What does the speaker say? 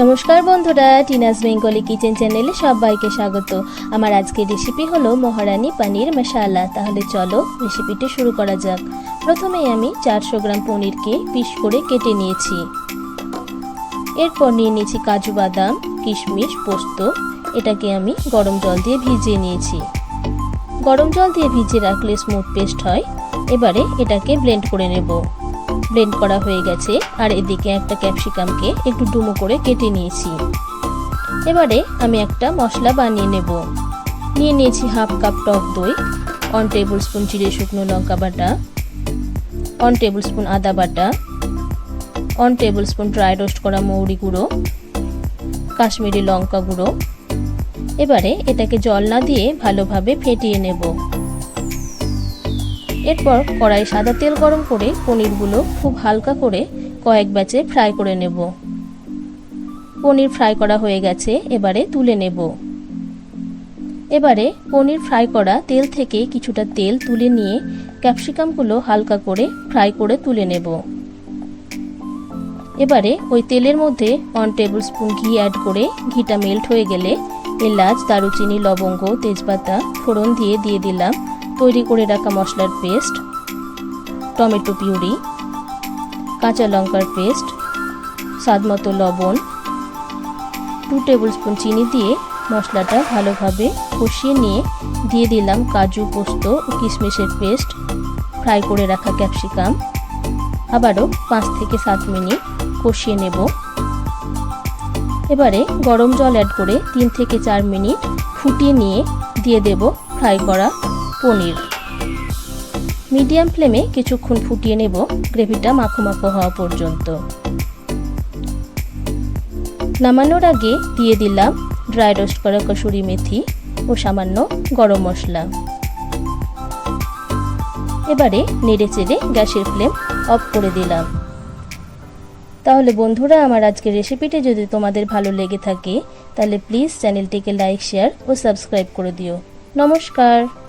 নমস্কার বন্ধুরা, Tina's Bengali kitchen চ্যানেলে সবাইকে স্বাগত। আমার আজকের রেসিপি হলো মহারানি পানির মশালা তাহলে চলো রেসিপিটি শুরু করা যাক। প্রথমেই আমি চারশো গ্রাম পনিরকে পিস করে কেটে নিয়েছি। এরপর নিয়ে নিয়েছি কাজু বাদাম, কিশমিশ, পোস্ত। এটাকে আমি গরম জল দিয়ে ভিজিয়ে নিয়েছি। গরম জল দিয়ে ভিজিয়ে রাখলে স্মুথ পেস্ট হয়। এবারে এটাকে ব্লেন্ড করে নেব। ব্লেন্ড করা হয়ে গেছে। আর এদিকে একটা ক্যাপসিকামকে একটু ডুমো করে কেটে নিয়েছি। এবারে আমি একটা মশলা বানিয়ে নেব। নিয়ে নিয়েছি হাফ কাপ টক দই ওয়ান টেবিল স্পুন জিরে শুকনো লঙ্কা বাটা ওয়ান টেবিল স্পুন আদা বাটা one tablespoon dry roast করা মৌরি গুঁড়ো, কাশ্মীরি লঙ্কা গুঁড়ো। এবারে এটাকে জল না দিয়ে ভালোভাবে ফেটিয়ে নেব। এরপর কড়াই সাদা তেল গরম করে পনিরগুলো খুব হালকা করে কয়েক ব্যাচে ফ্রাই করে নেব। পনির ফ্রাই করা হয়ে গেছে, এবারে তুলে নেব। এবারে পনির ফ্রাই করা তেল থেকে কিছুটা তেল তুলে নিয়ে ক্যাপসিকামগুলো হালকা করে ফ্রাই করে তুলে নেব। এবারে ওই তেলের মধ্যে ওয়ান টেবিল স্পুন ঘি অ্যাড করে ঘিটা মেল্ট হয়ে গেলে এলাচ, দারুচিনি, লবঙ্গ, তেজপাতা ফোড়ন দিয়ে দিয়ে দিলাম। তৈরি করে রাখা মশলার পেস্ট, টমেটো পিউরি, কাঁচা লঙ্কার পেস্ট, স্বাদমতো লবণ টু টেবিল স্পুন চিনি দিয়ে মশলাটা ভালোভাবে কষিয়ে নিয়ে দিয়ে দিলাম কাজু, পোস্ত ও কিশমিশের পেস্ট। ফ্রাই করে রাখা ক্যাপসিকাম। আবারও পাঁচ থেকে সাত মিনিট কষিয়ে নেব। এবারে গরম জল অ্যাড করে তিন থেকে চার মিনিট ফুটিয়ে নিয়ে দিয়ে দেব ফ্রাই করা পনির। মিডিয়াম ফ্লেমে কিছুক্ষণ ফুটিয়ে নেব গ্রেভিটা মাখো মাখো হওয়া পর্যন্ত। নামানোর আগে দিয়ে দিলাম ড্রাই রোস্ট করা কসুরি মেথি ও সামান্য গরম মশলা। এবারে নেড়ে চেড়ে গ্যাসের ফ্লেম অফ করে দিলাম। তাহলে বন্ধুরা, আমার আজকের রেসিপিটি যদি তোমাদের ভালো লেগে থাকে, তাহলে প্লিজ চ্যানেলটিকে লাইক, শেয়ার ও সাবস্ক্রাইব করে দিও। নমস্কার।